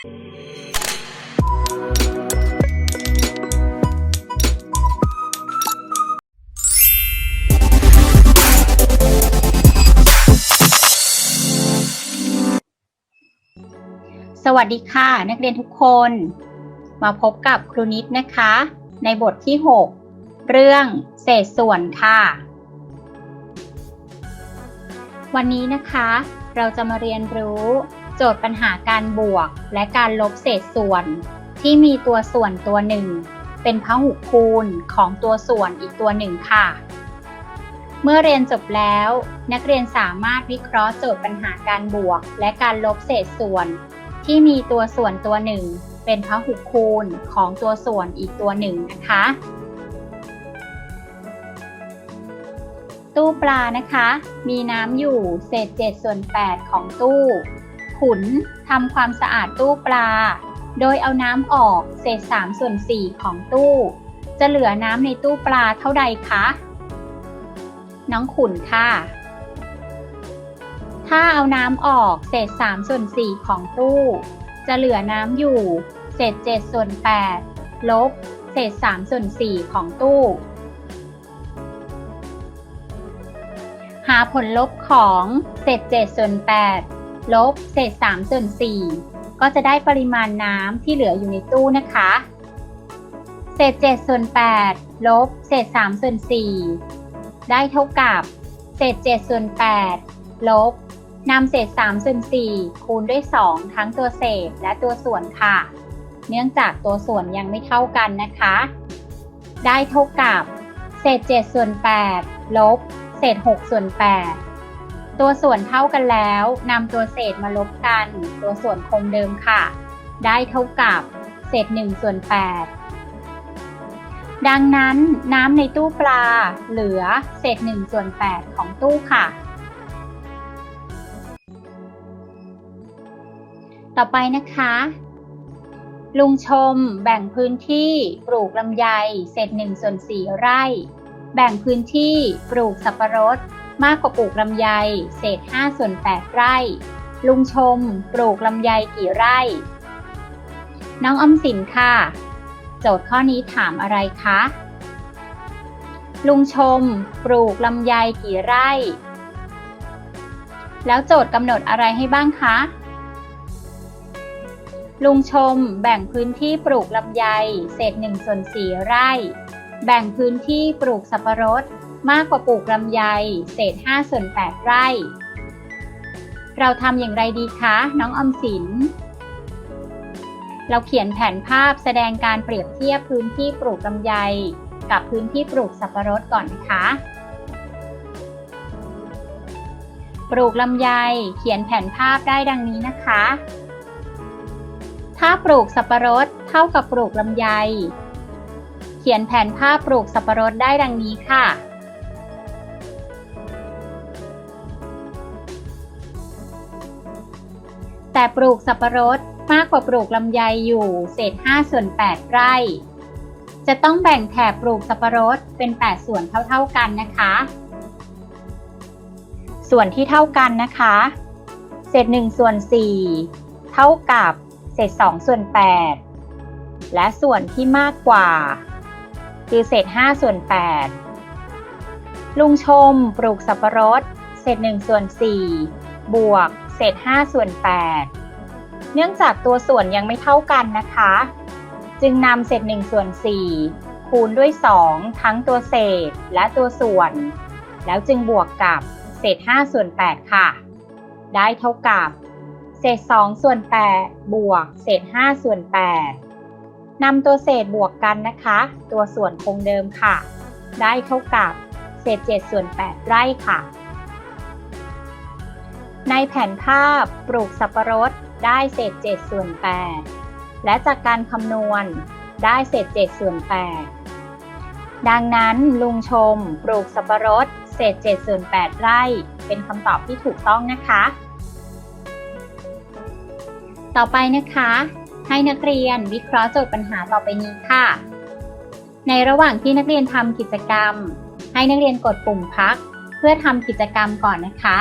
สวัสดีค่ะ นักเรียนทุกคน มาพบกับครูนิดนะคะ ในบทที่ 6 เรื่องเศษส่วนค่ะ วันนี้นะคะ เราจะมาเรียนรู้ จทย์ปัญหาการบวกและการลบเศษส่วน ที่มีตัวส่วนตัวหนึ่ง เป็นพหุคูณของตัวส่วนอีกตัวหนึ่งค่ะ เมื่อเรียนจบแล้ว นักเรียนสามารถวิเคราะห์โจทย์ปัญหาการบวก และการลบเศษส่วน ที่มีตัวส่วนตัวหนึ่ง เป็นพหุคูณของตัวส่วนอีกตัวหนึ่งนะคะ ตู้ปลานะคะ มีน้ำอยู่เศษ 7 ส่วน 8 ของตู้ ขุนทำความสะอาดตู้ปลา โดยเอาน้ำออกเศษ3ส่วน4ของตู้ จะเหลือน้ำในตู้ปลาเท่าใดคะ น้องขุนค่ะ ถ้าเอาน้ำออกเศษ3ส่วน4ของตู้ จะเหลือน้ำอยู่ เศษ7ส่วน8ลบ เศษ3ส่วน4ของตู้ หาผลลบของเศษ7ส่วน8 ลบเศษ3ส่วน4ก็จะได้ปริมาณน้ำที่เหลืออยู่ในตู้นะคะ เศษ7ส่วน8ลบเศษ3ส่วน4ได้เท่ากับเศษ7ส่วน8ลบนำเศษ3ส่วน4คูณด้วย 2 ทั้งตัวเศษและตัวส่วนค่ะ เนื่องจากตัวส่วนยังไม่เท่ากันนะคะ ได้เท่ากับ เศษ7ส่วน8ลบเศษ6ส่วน8 ตัวส่วนเท่ากันแล้วนำตัวเศษมาลบกัน ตัวส่วนคงเดิมค่ะ ได้เท่ากับเศษ1ส่วน8ดังนั้นน้ำในตู้ปลาเหลือเศษ1ส่วน8ของตู้ค่ะ ต่อไปนะคะ ลุงชมแบ่งพื้นที่ปลูกลำไยเศษ1ส่วน4ไร่ แบ่งพื้นที่ปลูกสับปะรด มากกว่าปลูกลำไย เศษ5ส่วน8ไร่ ลุงชม ปลูกลำไยกี่ไร่ น้องอมสินค่ะ โจทย์ข้อนี้ถามอะไรคะ ลุงชม ปลูกลำไยกี่ไร่ แล้วโจทย์กำหนดอะไรให้บ้างคะ ลุงชม แบ่งพื้นที่ปลูกลำไย เศษ1ส่วน4ไร่ แบ่งพื้นที่ปลูกสับปะรด มากกว่าปลูกลำไยเศษ5ส่วน8ไร่ เราทำอย่างไรดีคะ น้องอมสิน เราเขียนแผนภาพแสดงการเปรียบเทียบพื้นที่ปลูกลำไย กับพื้นที่ปลูกสับปะรดก่อนนะคะ ปลูกลำไยเขียนแผนภาพได้ดังนี้นะคะ ถ้าปลูกสับปะรดเท่ากับปลูกลำไยเขียนแผนภาพปลูกสับปะรดได้ดังนี้ค่ะ แต่ปลูกสับปะรดมากกว่าปลูกลำไยอยู่เศษ5ส่วน8ไร่ จะต้องแบ่งแถบปลูกสับปะรดเป็น 8 ส่วนเท่าๆกันนะคะ ส่วนที่เท่ากันนะคะ เศษ1ส่วน4เท่ากับเศษ2ส่วน8และส่วนที่มากกว่า คือเศษ5ส่วน8ลุงชมปลูกสับปะรด เศษ1ส่วน4บวก เศษ 5 ส่วน 8 เนื่องจากตัวส่วนยังไม่เท่ากันนะคะ จึงนำเศษ 1 ส่วน 4 คูณด้วย 2 ทั้งตัวเศษและตัวส่วน แล้วจึงบวกกับเศษ 5 ส่วน 8 ค่ะ ได้เท่ากับ เศษ 2 ส่วน 8 บวก เศษ 5 ส่วน 8นำตัวเศษบวกกันนะคะ ตัวส่วนคงเดิมค่ะ ได้เท่ากับ เศษ 7 ส่วน 8 ไร่ค่ะ ในแผนภาพปลูกสับปะรดได้เศษ7ส่วน8และจากการคำนวณได้เศษ7ส่วน8ดังนั้นลุงชมปลูกสับปะรดเศษ7ส่วน8ไร่เป็นคำตอบที่ถูกต้องนะคะ ต่อไปนะคะ ให้นักเรียนวิเคราะห์โจทย์ปัญหาต่อไปนี้ค่ะ ในระหว่างที่นักเรียนทำกิจกรรม ให้นักเรียนกดปุ่มพัก เพื่อทำกิจกรรมก่อนนะคะ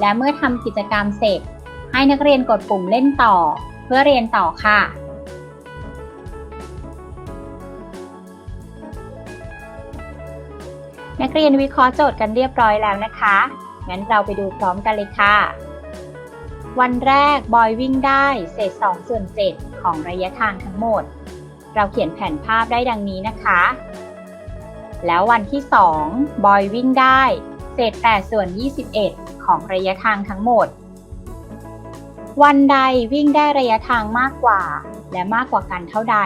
และเมื่อทำกิจกรรมเสร็จ ให้นักเรียนกดปุ่มเล่นต่อ เพื่อเรียนต่อค่ะนักเรียนวิเคราะห์โจทย์กันเรียบร้อยแล้วนะคะ งั้นเราไปดูพร้อมกันเลยค่ะ วันแรกบอยวิ่งได้เศษ2ส่วน7ของระยะทางทั้งหมด เราเขียนแผนภาพได้ดังนี้นะคะ แล้ววันที่ 2 บอยวิ่งได้ เศษ8ส่วน21 ของระยะทางทั้งหมด วันใดวิ่งได้ระยะทางมากกว่า และมากกว่ากันเท่าใด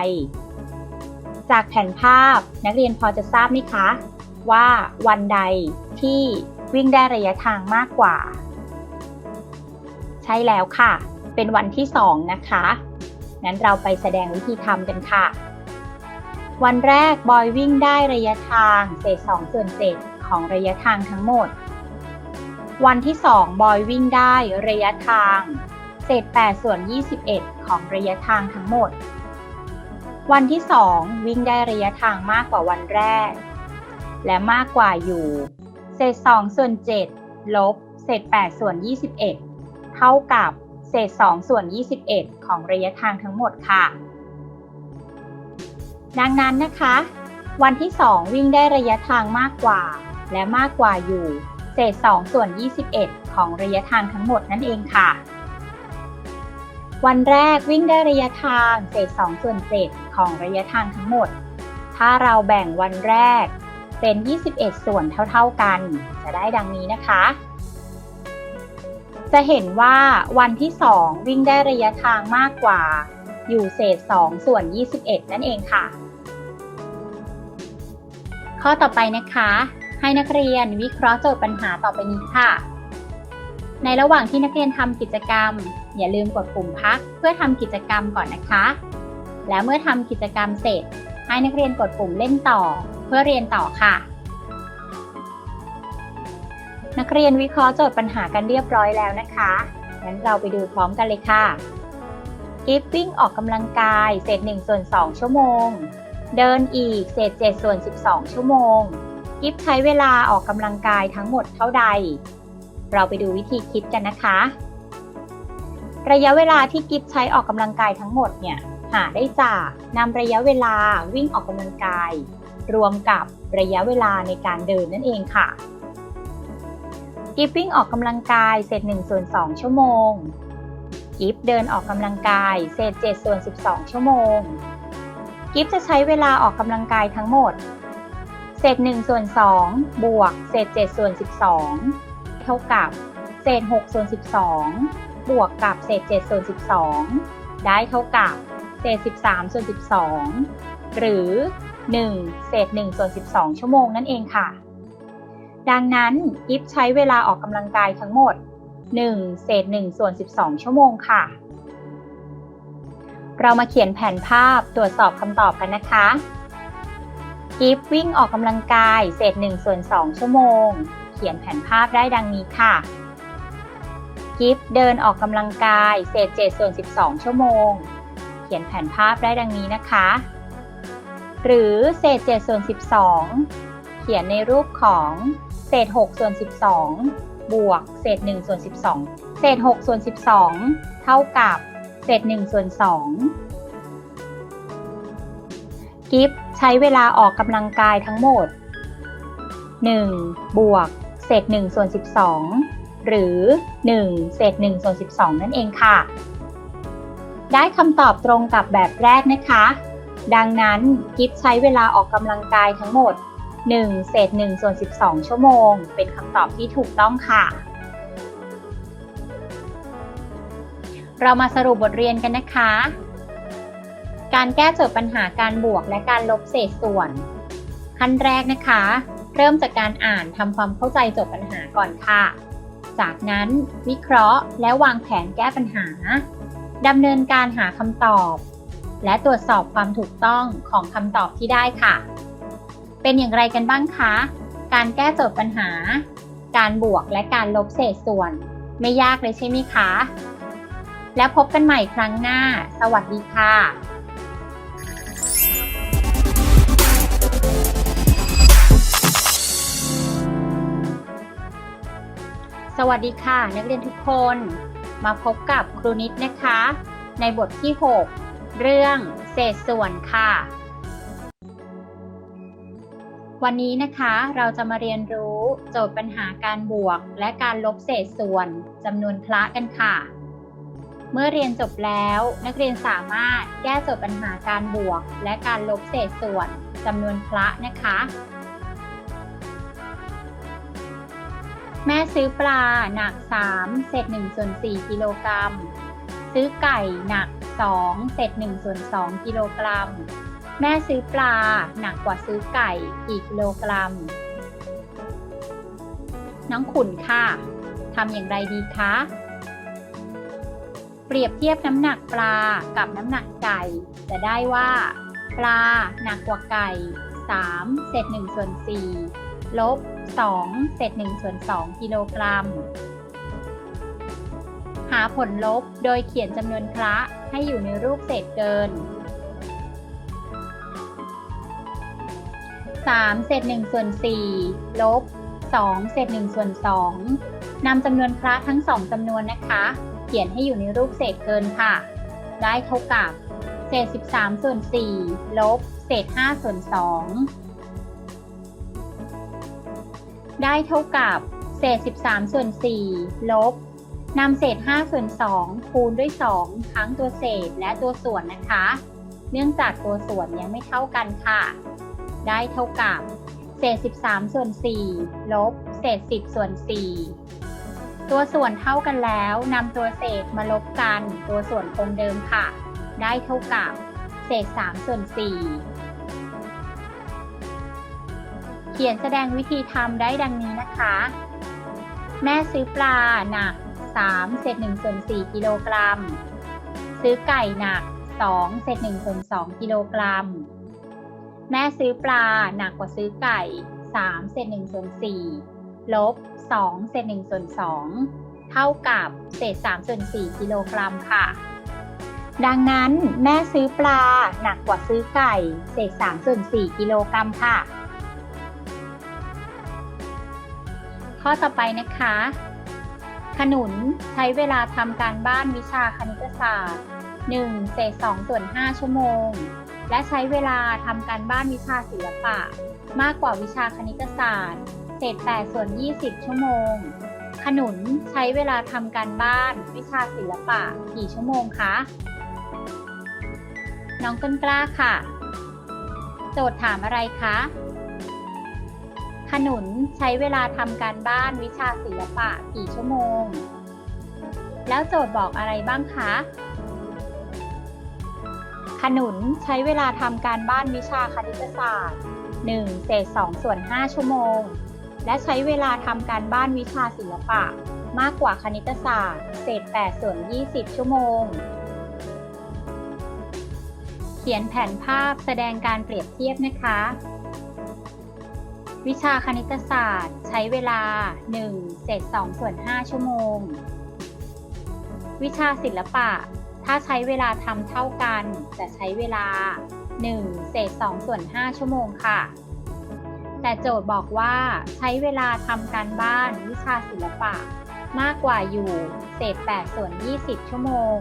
จากแผนภาพนักเรียนพอจะทราบไหมคะ ว่าวันใดที่วิ่งได้ระยะทางมากกว่า ใช่แล้วค่ะ เป็นวันที่ 2 นะคะงั้นเราไปแสดงวิธีทำกันค่ะ วันแรกบอยวิ่งได้ระยะทางเศษ2ส่วน7ของระยะทางทั้งหมด วันที่ 2 บอยวิ่งได้ระยะทาง เศษ 8 ส่วน 21 ของระยะทางทั้งหมด วันที่ 2 วิ่งได้ระยะทางมากกว่าวันแรก และมากกว่าอยู่ เศษ 2 ส่วน 7 ลบ เศษ 8 ส่วน 21 เท่ากับเศษ 2 ส่วน 21 ของระยะทางทั้งหมดค่ะ ดังนั้นนะคะ วันที่ 2 วิ่งได้ระยะทางมากกว่า และมากกว่าอยู่ เศษ 2 ส่วน 21 ของระยะทางทั้งหมดนั่นเองค่ะ วันแรกวิ่งได้ระยะทางเศษ 2 ส่วน 7 ของระยะทางทั้งหมด ถ้าเราแบ่งวันแรกเป็น 21 ส่วนเท่า ๆ กัน จะได้ดังนี้นะคะ จะเห็นว่าวันที่ 2 วิ่งได้ระยะทางมากกว่า อยู่เศษ 2 ส่วน 21 นั่นเองค่ะ ข้อต่อไปนะคะ ให้นักเรียนวิเคราะห์โจทย์ปัญหาต่อไปนี้ค่ะ ในระหว่างที่นักเรียนทำกิจกรรม อย่าลืมกดปุ่มพักเพื่อทำกิจกรรมก่อนนะคะ แล้วเมื่อทำกิจกรรมเสร็จ ให้นักเรียนกดปุ่มเล่นต่อ เพื่อเรียนต่อค่ะ นักเรียนวิเคราะห์โจทย์ปัญหากันเรียบร้อยแล้วนะคะงั้นเราไปดูพร้อมกันเลยค่ะกิฟวิ่งออกกำลังกายเศษ1ส่วน2ชั่วโมง เดินอีกเศษ7ส่วน12 ชั่วโมง กิฟใช้เวลาออกกำลังกายทั้งหมดเท่าใด เราไปดูวิธีคิดกันนะคะ ระยะเวลาที่กิฟใช้ออกกำลังกายทั้งหมดเนี่ยหาได้จากนำระยะเวลาวิ่งออกกำลังกาย รวมกับระยะเวลาในการเดินนั่นเองค่ะ กิฟวิ่งออกกำลังกายเศษ1ส่วน2ชั่วโมง กิฟเดินออกกำลังกายเศษ7ส่วน12 ชั่วโมง กิฟจะใช้เวลาออกกำลังกายทั้งหมด เศษ1ส่วน2บวกเศษ7ส่วน12 เท่ากับ เศษ6ส่วน12 บวกกับเศษ7ส่วน12 ได้เท่ากับ เศษ 13ส่วน12 หรือ 1 เศษ1ส่วน12 ชั่วโมงนั่นเองค่ะ ดังนั้นกิฟใช้เวลาออกกำลังกายทั้งหมด 1 เศษ1ส่วน12 ชั่วโมงค่ะ เรามาเขียนแผนภาพตรวจสอบคำตอบกันนะคะ กิฟวิ่งออกกำลังกายเศษ1ส่วน2ชั่วโมง เขียนแผนภาพได้ดังนี้ค่ะ กิฟเดินออกกำลังกายเศษ7ส่วน12 ชั่วโมง เขียนแผนภาพได้ดังนี้นะคะ หรือเศษ7ส่วน12 เขียนในรูปของเศษ6ส่วน12 บวกเศษ1ส่วน12 เศษ6ส่วน12 เท่ากับเศษ1ส่วน2 กิฟใช้เวลาออกกำลังกายทั้งหมด 1 บวก เศษ1ส่วน12 หรือ 1 เศษ1ส่วน12 นั่นเองค่ะ ได้คำตอบตรงกับแบบแรกนะคะ ดังนั้นกิฟใช้เวลาออกกำลังกายทั้งหมด 1 เศษ1ส่วน12 ชั่วโมง เป็นคำตอบที่ถูกต้องค่ะ เรามาสรุปบทเรียนกันนะคะ การแก้โจทย์ปัญหาการบวกและการลบเศษส่วน ขั้นแรกนะคะ เริ่มจากการอ่านทำความเข้าใจโจทย์ปัญหาก่อนค่ะ จากนั้นวิเคราะห์และวางแผนแก้ปัญหาดำเนินการหาคำตอบ และตรวจสอบความถูกต้องของคำตอบที่ได้ค่ะ เป็นอย่างไรกันบ้างคะ การแก้โจทย์ปัญหา การบวกและการลบเศษส่วน ไม่ยากเลยใช่ไหมคะ แล้วพบกันใหม่ครั้งหน้า สวัสดีค่ะ สวัสดีค่ะ นักเรียนทุกคนมาพบกับครูนิดนะคะ ในบทที่ 6 เรื่องเศษส่วนค่ะ วันนี้นะคะเราจะมาเรียนรู้โจทย์ปัญหาการบวก และการลบเศษส่วนจำนวนคละกันค่ะ เมื่อเรียนจบแล้วนักเรียนสามารถแก้โจทย์ปัญหาการบวก และการลบเศษส่วนจำนวนคละนะคะ แม่ซื้อปลาหนัก 3 เศษ1ส่วน4กิโลกรัม ซื้อไก่หนัก 2 เศษ1ส่วน2กิโลกรัม แม่ซื้อปลาหนักกว่าซื้อไก่กี่กิโลกรัม น้องขุนค่ะทำอย่างไรดีคะ เปรียบเทียบน้ำหนักปลากับน้ำหนักไก่ จะได้ว่า ปลาหนักกว่าไก่ 3 เศษ1ส่วน4ลบ 2 เศษ1ส่วน2กิโลกรัม หาผลลบโดยเขียนจำนวนคละให้อยู่ในรูปเศษเกิน 3 เศษ1ส่วน4ลบ 2 เศษ1ส่วน2นำจำนวนคละทั้ง 2จำนวนนะคะ เขียนให้อยู่ในรูปเศษเกินค่ะ ได้เท่ากับ เศษ 13 ส่วน4ลบ เศษ 5 ส่วน 2 ได้เท่ากับเศษ 13 ส่วน 4 ลบนำเศษ 5 ส่วน 2 คูณด้วย 2 ทั้งตัวเศษและตัวส่วนนะคะ เนื่องจากตัวส่วนยังไม่เท่ากันค่ะ ได้เท่ากับเศษ 13 ส่วน 4 ลบ เศษ 10 ส่วน 4 ตัวส่วนเท่ากันแล้วนำตัวเศษมาลบกัน ตัวส่วนคงเดิมค่ะ ได้เท่ากับ เศษ 3 ส่วน 4 ขียนแสดงวิธีทำได้ดังนี้นะคะ แม่ซื้อปลาหนัก3เศษ1ส่วน4กิโลกรัม ซื้อไก่หนัก2เศษ1ส่วน2กิโลกรัม แม่ซื้อปลาหนักกว่าซื้อไก่3เศษ1ส่วน4ลบ2เศษ1ส่วน2เท่ากับเศษ3ส่วน4กิโลกรัมค่ะ ดังนั้นแม่ซื้อปลาหนักกว่าซื้อไก่ เศษ3ส่วน4กิโลกรัมค่ะ ข้อต่อไปนะคะ ขนุนใช้เวลาทำการบ้านวิชาคณิตศาสตร์ 1 เศษ2ส่วน5ชั่วโมง และใช้เวลาทำการบ้านวิชาศิลปะ มากกว่าวิชาคณิตศาสตร์ เศษ8ส่วน20 ชั่วโมง ขนุนใช้เวลาทำการบ้านวิชาศิลปะกี่ชั่วโมงคะ น้องต้นกล้าค่ะ โจทย์ถามอะไรคะ ขนุนใช้เวลาทำการบ้านวิชาศิลปะกี่ชั่วโมง แล้วโจทย์บอกอะไรบ้างคะ ขนุนใช้เวลาทำการบ้านวิชาคณิตศาสตร์ 1 เศษ2ส่วน 5 ชั่วโมง และใช้เวลาทำการบ้านวิชาศิลปะมากกว่าคณิตศาสตร์ เศษ 8 ส่วน 20 ชั่วโมง เขียนแผนภาพแสดงการเปรียบเทียบนะคะ วิชาคณิตศาสตร์ ใช้เวลา1เศษ2ส่วน5ชั่วโมง วิชาศิลปะ ถ้าใช้เวลาทำเท่ากัน จะใช้เวลา1เศษ2ส่วน5ชั่วโมงค่ะ แต่โจทย์บอกว่าใช้เวลาทำการบ้านวิชาศิลปะ มากกว่าอยู่เศษ8ส่วน20 ชั่วโมง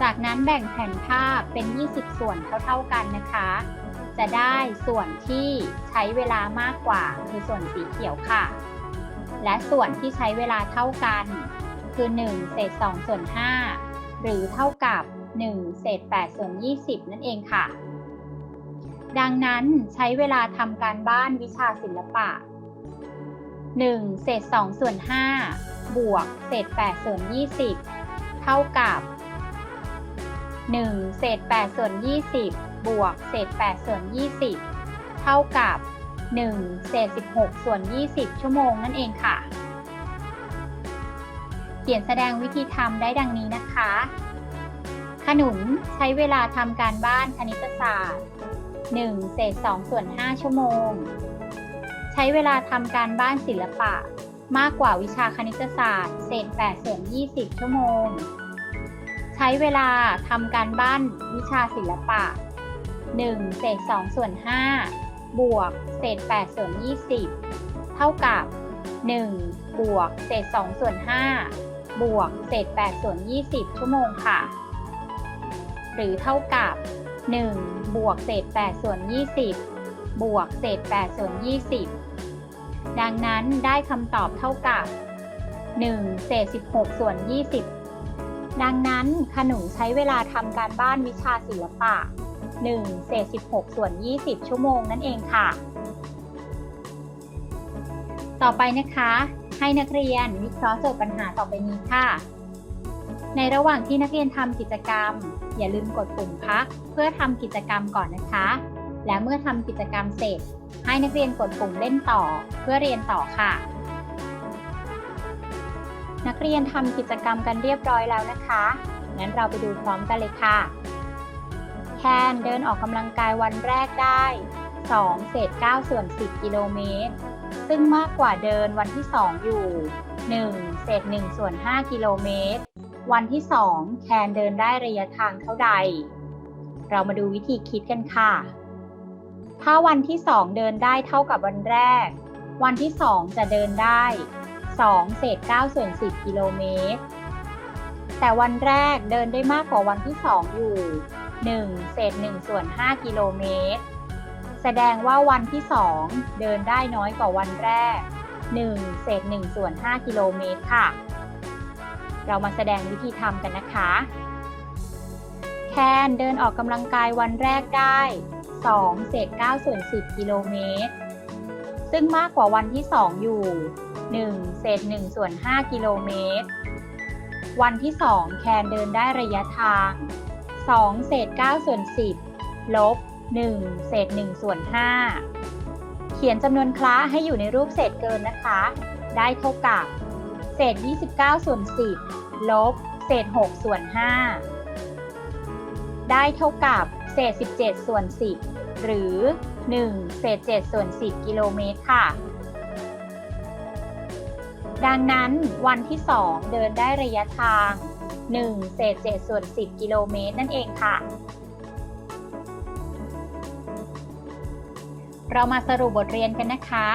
จากนั้นแบ่งแผ่นภาพเป็น 20 ส่วนเท่า ๆกันนะคะ จะได้ส่วนที่ใช้เวลามากกว่าคือส่วนสีเขียวค่ะ และส่วนที่ใช้เวลาเท่ากัน คือ 1 เศษ 2 ส่วน 5 หรือเท่ากับ 1 เศษ 8 ส่วน 20 นั่นเองค่ะ ดังนั้นใช้เวลาทำการบ้านวิชาศิลปะ 1 เศษ 2 ส่วน 5 บวก เศษ 8 ส่วน 20 เท่ากับ 1 เศษ 8 ส่วน 20 บวกเศษ 8 ส่วน 20 เท่ากับ 1 เศษ 16 ส่วน 20 ชั่วโมงนั่นเองค่ะ เขียนแสดงวิธีทำได้ดังนี้นะคะ ขนุนใช้เวลาทำการบ้านคณิตศาสตร์ 1 เศษ 2 ส่วน 5 ชั่วโมง ใช้เวลาทำการบ้านศิลปะมากกว่าวิชาคณิตศาสตร์ เศษ 8 ส่วน 20 ชั่วโมง ใช้เวลาทำการบ้านวิชาศิลปะ 1 เศษ 2 ส่วน 5 บวก เศษ 8 ส่วน 20 เท่ากับ 1 บวก เศษ 2 ส่วน 5 บวก เศษ 8 ส่วน 20 ชั่วโมงค่ะ หรือเท่ากับ 1 บวก เศษ 8 ส่วน 20 บวก เศษ 8 ส่วน 20 ดังนั้นได้คำตอบเท่ากับ 1 เศษ 16 ส่วน 20ดังนั้นขนุนใช้เวลาทำการบ้านวิชาศิลปะ 1เศษ16 ส่วน 20 ชั่วโมงนั่นเองค่ะ ต่อไปนะคะ ให้นักเรียนวิเคราะห์โจทย์ปัญหาต่อไปนี้ค่ะ ในระหว่างที่นักเรียนทำกิจกรรม อย่าลืมกดปุ่มพัก เพื่อทำกิจกรรมก่อนนะคะ และเมื่อทำกิจกรรมเสร็จ ให้นักเรียนกดปุ่มเล่นต่อ เพื่อเรียนต่อค่ะนักเรียนทำกิจกรรมกันเรียบร้อยแล้วนะคะ งั้นเราไปดูพร้อมกันเลยค่ะ แคนเดินออกกำลังกายวันแรกได้ 2 เศษ 9 ส่วน 10 กิโลเมตร ซึ่งมากกว่าเดินวันที่ 2 อยู่ 1 เศษ 1 ส่วน 5 กิโลเมตร วันที่ 2 แคนเดินได้ระยะทางเท่าใด เรามาดูวิธีคิดกันค่ะ ถ้าวันที่ 2 เดินได้เท่ากับวันแรก วันที่ 2 จะเดินได้ 2 เศษ 9 ส่วน 10 กิโลเมตรแต่วันแรกเดินได้มากกว่าวันที่ 2 อยู่ 1 เศษ1ส่วน5กิโลเมตร แสดงว่าวันที่ 2 เดินได้น้อยกว่าวันแรก 1 เศษ1ส่วน5กิโลเมตรค่ะ เรามาแสดงวิธีทำกันนะคะ แคนเดินออกกำลังกายวันแรกได้ 2 เศษ9ส่วน10 กิโลเมตร ซึ่งมากกว่าวันที่ 2 อยู่ 1 เศษ1ส่วน5กิโลเมตร วันที่ 2 แคนเดินได้ระยะทาง 2 เศษ 9 ส่วน 10 ลบ 1 เศษ 1 ส่วน 5 เขียนจำนวนคล้าให้อยู่ในรูปเศษเกินนะคะ ได้เท่ากับ เศษ 29 ส่วน 10 ลบ เศษ 6 ส่วน 5 ได้เท่ากับ เศษ 17 ส่วน 10 หรือ 1 เศษ 7 ส่วน 10 กิโลเมตรค่ะ ดังนั้นวันที่ 2 เดินได้ระยะทาง 1เศษ7ส่วน 10 กิโลเมตรนั่นเองค่ะ เรามาสรุปบทเรียนกันนะคะ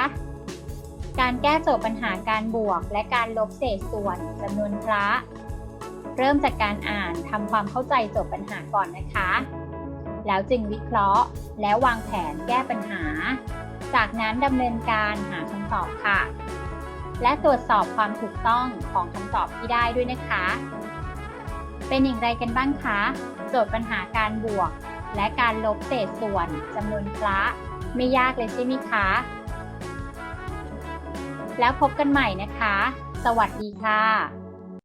การแก้โจทย์ปัญหาการบวก และการลบเศษส่วนจำนวนคละเริ่มจากการอ่านทำความเข้าใจโจทย์ปัญหาก่อนนะคะ แล้วจึงวิเคราะห์ และวางแผนแก้ปัญหา จากนั้นดำเนินการหาคำตอบค่ะและตรวจสอบความถูกต้องของคำตอบที่ได้ด้วยนะคะ เป็นอย่างไรกันบ้างคะ โจทย์ปัญหาการบวก และการลบเศษส่วนจำนวนคละไม่ยากเลยใช่ไหมคะ แล้วพบกันใหม่นะคะ สวัสดีค่ะ